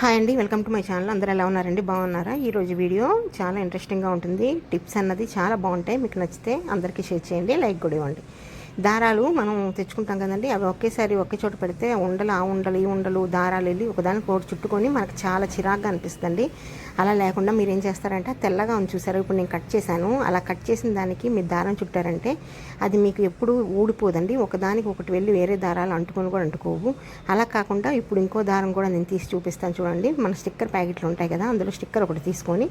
Hi అండి welcome to my channel. అందరూ ఎలా ఉన్నారండి? బాగున్నారా? ఈరోజు వీడియో చాలా ఇంట్రెస్టింగ్గా ఉంటుంది. టిప్స్ అన్నది చాలా బాగుంటాయి. మీకు నచ్చితే అందరికీ షేర్ చేయండి లైక్ కూడా ఇవ్వండి. దారాలు మనం తెచ్చుకుంటాం కదండి. అవి ఒకేసారి ఒకే చోట పెడితే ఉండలు ఆ ఉండలు ఈ ఉండలు దారాలు వెళ్ళి ఒకదానికి ఒకటి చుట్టుకొని మనకు చాలా చిరాగ్గా అనిపిస్తుంది అలా లేకుండా మీరు ఏం చేస్తారంటే తెల్లగా ఉంది చూసారు? ఇప్పుడు నేను కట్ చేశాను. అలా కట్ చేసిన దానికి మీరు దారం చుట్టారంటే అది మీకు ఎప్పుడు ఊడిపోదండి. ఒకదానికి ఒకటి వెళ్ళి వేరే దారాలు అంటుకొని కూడా అంటుకోవు. అలా కాకుండా ఇప్పుడు ఇంకో దారం కూడా నేను తీసి చూపిస్తాను చూడండి. మన స్టిక్కర్ ప్యాకెట్లు ఉంటాయి కదా అందులో స్టిక్కర్ ఒకటి తీసుకొని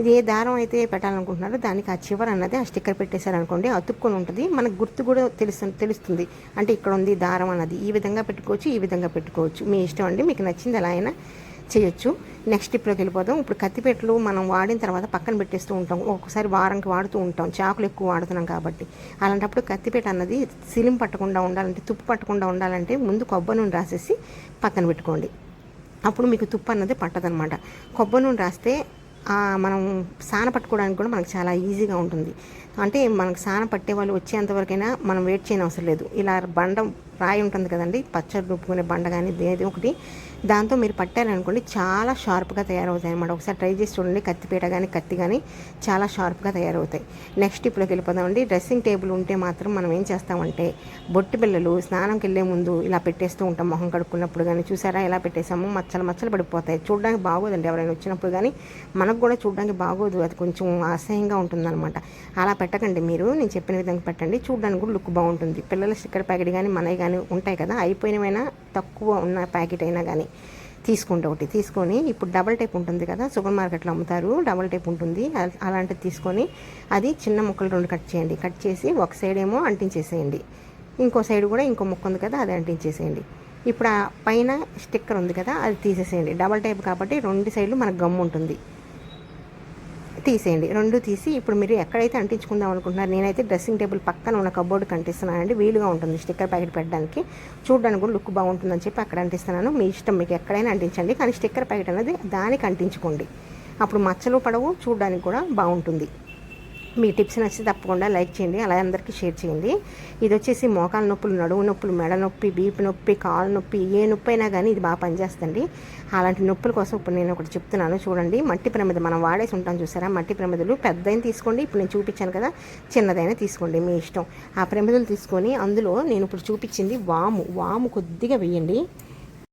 ఇది ఏ దారం అయితే పెట్టాలనుకుంటున్నారో దానికి ఆ చివర అన్నది ఆ స్టిక్కర్ పెట్టేశారనుకోండి అతుక్కొని ఉంటుంది. మనకు గుర్తు కూడా తెలుసు తెలుస్తుంది. అంటే ఇక్కడ ఉంది దారం అన్నది. ఈ విధంగా పెట్టుకోవచ్చు ఈ విధంగా పెట్టుకోవచ్చు. మీ ఇష్టం అండి మీకు నచ్చింది ఎలా అయినా చేయొచ్చు. నెక్స్ట్ టిప్లోకి వెళ్ళిపోదాం. ఇప్పుడు కత్తిపెట్టలు మనం వాడిన తర్వాత పక్కన పెట్టేస్తూ ఉంటాం. ఒక్కొక్కసారి వారంకి వాడుతూ ఉంటాం. చాకులు ఎక్కువ వాడుతున్నాం కాబట్టి. అలాంటప్పుడు కత్తిపేట అన్నది సిలిం పట్టకుండా ఉండాలంటే తుప్పు పట్టకుండా ఉండాలంటే ముందు కొబ్బరి నూనె రాసేసి పక్కన పెట్టుకోండి. అప్పుడు మీకు తుప్పు అన్నది పట్టదనమాట కొబ్బరి నూనె రాస్తే మనం సాన పట్టుకోవడానికి కూడా మనకు చాలా ఈజీగా ఉంటుంది. అంటే మనకు సాన పట్టే వాళ్ళు వచ్చేంతవరకైనా మనం వెయిట్ చేయని అవసరం లేదు. ఇలా బండ రాయి ఉంటుంది కదండి పచ్చడి రుబ్బుకునే బండ కానీ ఏది ఒకటి. దాంతో మీరు పట్టారనుకోండి చాలా షార్ప్గా తయారవుతాయి అనమాట ఒకసారి ట్రై చేసి చూడండి కత్తిపీట కానీ కత్తి కానీ చాలా షార్ప్గా తయారవుతాయి. నెక్స్ట్ ఇప్పుడుకి వెళ్ళిపోదామండి. డ్రెస్సింగ్ టేబుల్ ఉంటే మాత్రం మనం ఏం చేస్తామంటే బొట్టి పిల్లలు స్నానంకి వెళ్ళే ముందు ఇలా పెట్టేస్తూ ఉంటాం మొహం కడుక్కున్నప్పుడు కానీ చూసారా ఎలా పెట్టేసాము మచ్చలు మచ్చలు పడిపోతాయి. చూడడానికి బాగోదండి ఎవరైనా వచ్చినప్పుడు కానీ మనకు కూడా చూడడానికి బాగోదు అది కొంచెం అసహ్యంగా ఉంటుందన్నమాట. అలా పెట్టకండి మీరు నేను చెప్పిన విధంగా పెట్టండి. చూడడానికి కూడా లుక్ బాగుంటుంది. పిల్లల స్టిక్కర్ ప్యాకెట్ కానీ మనవి కానీ ఉంటాయి కదా అయిపోయినవైనా తక్కువ ఉన్న ప్యాకెట్ అయినా కానీ తీసుకోండి ఒకటి. తీసుకొని ఇప్పుడు డబల్ టైప్ ఉంటుంది కదా సూపర్ మార్కెట్లో అమ్ముతారు డబల్ టైప్ ఉంటుంది. అలాంటిది తీసుకొని అది చిన్న ముక్కలు రెండు కట్ చేయండి. కట్ చేసి ఒక సైడ్ ఏమో అంటించేసేయండి. ఇంకో సైడ్ కూడా ఇంకో ముక్క ఉంది కదా అది అంటించేసేయండి. ఇప్పుడు ఆ పైన స్టిక్కర్ ఉంది కదా అది తీసేసేయండి. డబల్ టైప్ కాబట్టి రెండు సైడ్లు మనకు గమ్ ఉంటుంది. తీసేయండి. రెండు తీసి ఇప్పుడు మీరు ఎక్కడైతే అంటించుకుందాం అనుకుంటున్నారు నేనైతే డ్రెస్సింగ్ టేబుల్ పక్కన ఉన్న కబోర్డ్ అంటిస్తున్నానండి వీలుగా ఉంటుంది స్టిక్కర్ ప్యాకెట్ పెట్టడానికి. చూడడానికి కూడా లుక్ బాగుంటుందని చెప్పి అక్కడ అంటిస్తున్నాను. మీ ఇష్టం మీకు ఎక్కడైనా అంటించండి కానీ స్టిక్కర్ ప్యాకెట్ అనేది దానికి అంటించుకోండి. అప్పుడు మచ్చలు పడవు చూడడానికి కూడా బాగుంటుంది. మీ టిప్స్ నచ్చితే తప్పకుండా లైక్ చేయండి అలాగే అందరికీ షేర్ చేయండి. ఇది వచ్చేసి మోకాల నొప్పులు నడువు నొప్పులు మెడ నొప్పి బీపు నొప్పి కాలు నొప్పి ఏ నొప్పి అయినా కానీ ఇది బాగా పనిచేస్తుంది అలాంటి నొప్పుల కోసం ఇప్పుడు నేను ఒకటి చెప్తున్నాను చూడండి. మట్టి ప్రమిద మనం వాడేసి ఉంటాం చూసారా? మట్టి ప్రమిదలు పెద్దదైన తీసుకోండి. ఇప్పుడు నేను చూపించాను కదా చిన్నదైనా తీసుకోండి మీ ఇష్టం. ఆ ప్రమిదలు తీసుకొని అందులో నేను ఇప్పుడు చూపించింది వాము. వాము కొద్దిగా వేయండి.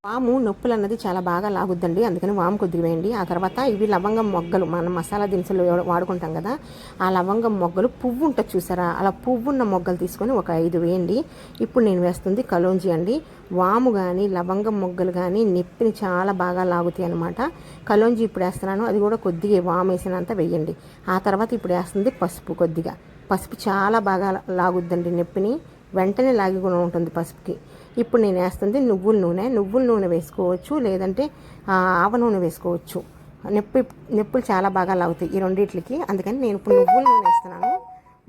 వాము నొప్పులు అన్నది చాలా బాగా లాగుద్దండి. అందుకని వాము కొద్దిగా వేయండి. ఆ తర్వాత ఇవి లవంగం మొగ్గలు మనం మసాలా దినుసులు వాడుకుంటాం కదా ఆ లవంగం మొగ్గలు పువ్వు ఉంటుంది చూసారా? అలా పువ్వు ఉన్న మొగ్గలు తీసుకొని ఒక ఐదు వేయండి. ఇప్పుడు నేను వేస్తుంది కలోంజి అండి. వాము కానీ లవంగం మొగ్గలు కానీ నొప్పిని చాలా బాగా లాగుతాయి అనమాట కలోంజి ఇప్పుడు వేస్తున్నాను. అది కూడా కొద్దిగా వాము వేసినంత వేయండి. ఆ తర్వాత ఇప్పుడు వేస్తుంది పసుపు కొద్దిగా. పసుపు చాలా బాగా లాగుద్దండి నొప్పిని. వెంటనే లాగి గుణం ఉంటుంది పసుపుకి. ఇప్పుడు నేను వేస్తుంది నువ్వుల నూనె. నువ్వుల నూనె వేసుకోవచ్చు లేదంటే ఆవ నూనె వేసుకోవచ్చు. నొప్పి నొప్పులు చాలా బాగా లాగుతాయి ఈ రెండింటికి అందుకని నేను ఇప్పుడు నువ్వుల నూనె వేస్తున్నాను.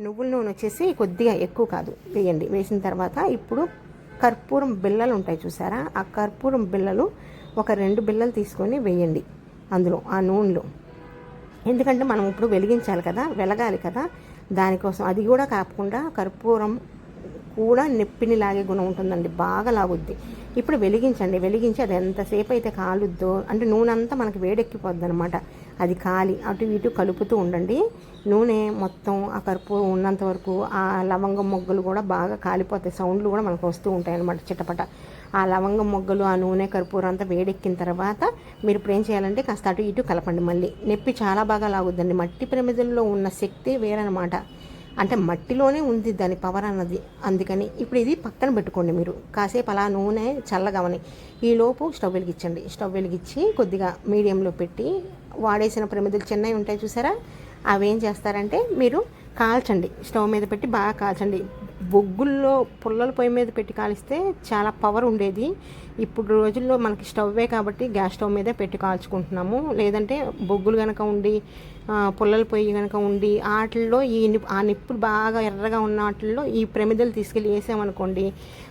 నువ్వుల నూనె వచ్చేసి కొద్దిగా ఎక్కువ కాదు. వేయండి. వేసిన తర్వాత ఇప్పుడు కర్పూరం బిళ్ళలు ఉంటాయి చూసారా? ఆ కర్పూరం బిళ్ళలు ఒక రెండు బిళ్ళలు తీసుకొని వేయండి అందులో ఆ నూనెలో. ఎందుకంటే మనం ఇప్పుడు వెలిగించాలి కదా వెలగాలి కదా. దానికోసం అది కూడా కాకుండా కర్పూరం కూడా నొప్పిని లాగే గుణం ఉంటుందండి. బాగా లాగుద్ది. ఇప్పుడు వెలిగించండి. వెలిగించి అది ఎంతసేపు అయితే కాలుద్దో అంటే నూనె అంతా మనకి వేడెక్కిపోద్ది అనమాట అది కాలి. అటు ఇటు కలుపుతూ ఉండండి. నూనె మొత్తం ఆ కర్పూరం ఉన్నంత వరకు ఆ లవంగం మొగ్గలు కూడా బాగా కాలిపోతాయి. సౌండ్లు కూడా మనకు వస్తూ ఉంటాయి అనమాట చిటపట. ఆ లవంగం మొగ్గలు ఆ నూనె కర్పూరం అంతా వేడెక్కిన తర్వాత మీరు ఇప్పుడు ఏం చేయాలంటే కాస్త అటు ఇటు కలపండి మళ్ళీ. నొప్పి చాలా బాగా లాగుద్దండి. మట్టి ప్రమిదల్లో ఉన్న శక్తి వేరనమాట అంటే మట్టిలోనే ఉంది దాని పవర్ అన్నది. అందుకని ఇప్పుడు ఇది పక్కన పెట్టుకోండి మీరు. కాసేపు అలా నూనె చల్లగవని ఈలోపు స్టవ్ వెలిగించండి. స్టవ్ వెలిగించి కొద్దిగా మీడియంలో పెట్టి వాడేసిన ప్రమిదలు చిన్నవి ఉంటాయి చూసారా? అవి ఏం చేస్తారంటే మీరు కాల్చండి. స్టవ్ మీద పెట్టి బాగా కాల్చండి. బొగ్గుల్లో పుల్లల పొయ్యి మీద పెట్టి కాలిస్తే చాలా పవర్ ఉండేది. ఇప్పుడు రోజుల్లో మనకి స్టవ్వే కాబట్టి గ్యాస్ స్టవ్ మీదే పెట్టి కాల్చుకుంటున్నాము. లేదంటే బొగ్గులు కనుక ఉండి పుల్లల పొయ్యి కనుక ఉండి వాటిల్లో ఈ ఆ నిప్పులు బాగా ఎర్రగా ఉన్న వాటిల్లో ఈ ప్రమిదలు తీసుకెళ్ళి వేసామనుకోండి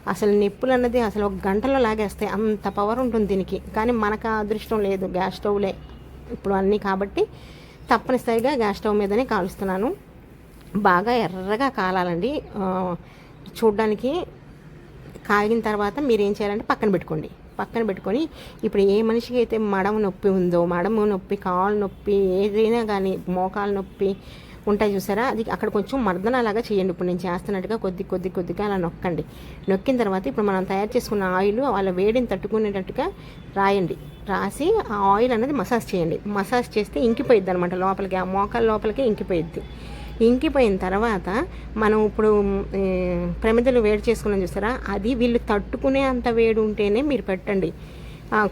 అసలు నిప్పులు అన్నది అసలు ఒక గంటలో లాగేస్తాయి. అంత పవర్ ఉంటుంది దీనికి. కానీ మనకు అదృష్టం లేదు. గ్యాస్ స్టవ్లే ఇప్పుడు అన్నీ కాబట్టి తప్పనిసరిగా గ్యాస్ స్టవ్ మీదనే కాలుస్తున్నాను. బాగా ఎర్రగా కాలాలండి. చూడడానికి కాగిన తర్వాత మీరు ఏం చేయాలంటే పక్కన పెట్టుకోండి. పక్కన పెట్టుకొని ఇప్పుడు ఏ మనిషికి అయితే మడమ నొప్పి ఉందో మడమ నొప్పి కాళ్ళ నొప్పి ఏదైనా కానీ మోకాలు నొప్పి ఉంటాయి చూసారా? అది అక్కడ కొంచెం మర్దనలాగా చేయండి. ఇప్పుడు నేను చేస్తున్నట్టుగా కొద్ది కొద్ది కొద్దిగా అలా నొక్కండి. నొక్కిన తర్వాత ఇప్పుడు మనం తయారు చేసుకున్న ఆయిల్ వాళ్ళ వేడిని తట్టుకునేటట్టుగా రాయండి. రాసి ఆ ఆయిల్ అనేది మసాజ్ చేయండి. మసాజ్ చేస్తే ఇంకిపోయిద్ది అనమాట లోపలికి ఆ మోకాల లోపలికి ఇంకిపోయిద్ది. ఇంకిపోయిన తర్వాత మనం ఇప్పుడు ప్రమిదలు వేడి చేసుకున్నాం చూసారా అది వీళ్ళు తట్టుకునే అంత వేడి ఉంటేనే మీరు పెట్టండి.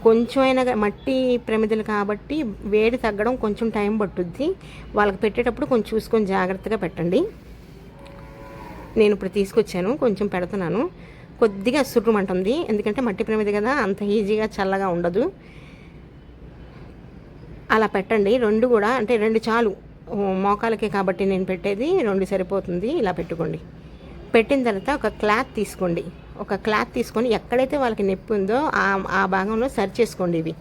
కొంచెం అయినా మట్టి ప్రమిదలు కాబట్టి వేడి తగ్గడం కొంచెం టైం పట్టుద్ది. వాళ్ళకి పెట్టేటప్పుడు కొంచెం చూసుకొని జాగ్రత్తగా పెట్టండి. నేను ఇప్పుడు తీసుకొచ్చాను కొంచెం పెడుతున్నాను. కొద్దిగా సుర్రుమంటుంది ఎందుకంటే మట్టి ప్రమిద కదా అంత ఈజీగా చల్లగా ఉండదు. అలా పెట్టండి. రెండు కూడా అంటే రెండు చాలు. మోకాలకే కాబట్టి నేను పెట్టేది రెండు సరిపోతుంది. ఇలా పెట్టుకోండి. పెట్టిన తర్వాత ఒక క్లాత్ తీసుకోండి. ఒక క్లాత్ తీసుకొని ఎక్కడైతే వాళ్ళకి నొప్పి ఉందో ఆ ఆ భాగంలో సరి చేసుకోండి ఇవి.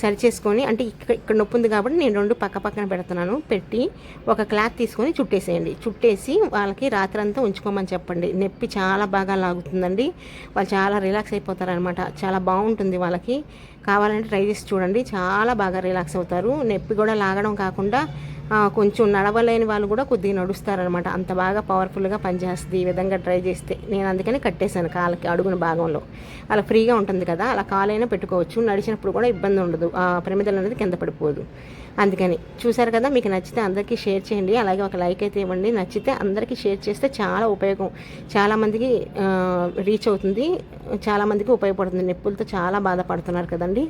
సరి చేసుకొని అంటే ఇక్కడ ఇక్కడ నొప్పి ఉంది కాబట్టి నేను రెండు పక్క పక్కన పెడుతున్నాను. పెట్టి ఒక క్లాత్ తీసుకొని చుట్టేసేయండి. చుట్టేసి వాళ్ళకి రాత్రంతా ఉంచుకోమని చెప్పండి. నొప్పి చాలా బాగా లాగుతుందండి. వాళ్ళు చాలా రిలాక్స్ అయిపోతారనమాట. చాలా బాగుంటుంది వాళ్ళకి. కావాలంటే ట్రై చేసి చూడండి. చాలా బాగా రిలాక్స్ అవుతారు. నొప్పి కూడా లాగడం కాకుండా కొంచెం నడవలేని వాళ్ళు కూడా కొద్దిగా నడుస్తారనమాట అంత బాగా పవర్ఫుల్గా పనిచేస్తుంది ఈ విధంగా ట్రై చేస్తే. నేను అందుకని కట్టేశాను కాళ్ళకి అడుగున భాగంలో. అలా ఫ్రీగా ఉంటుంది కదా అలా కాలైనా పెట్టుకోవచ్చు. నడిచినప్పుడు కూడా ఇబ్బంది ఉండదు. ఆ ప్రమిదలు అనేది కింద పడిపోదు. అందుకని చూసారు కదా మీకు నచ్చితే అందరికీ షేర్ చేయండి. అలాగే ఒక లైక్ అయితే ఇవ్వండి. నచ్చితే అందరికీ షేర్ చేస్తే చాలా ఉపయోగం. చాలామందికి రీచ్ అవుతుంది. చాలామందికి ఉపయోగపడుతుంది. నొప్పులతో చాలా బాధపడుతున్నారు కదండి.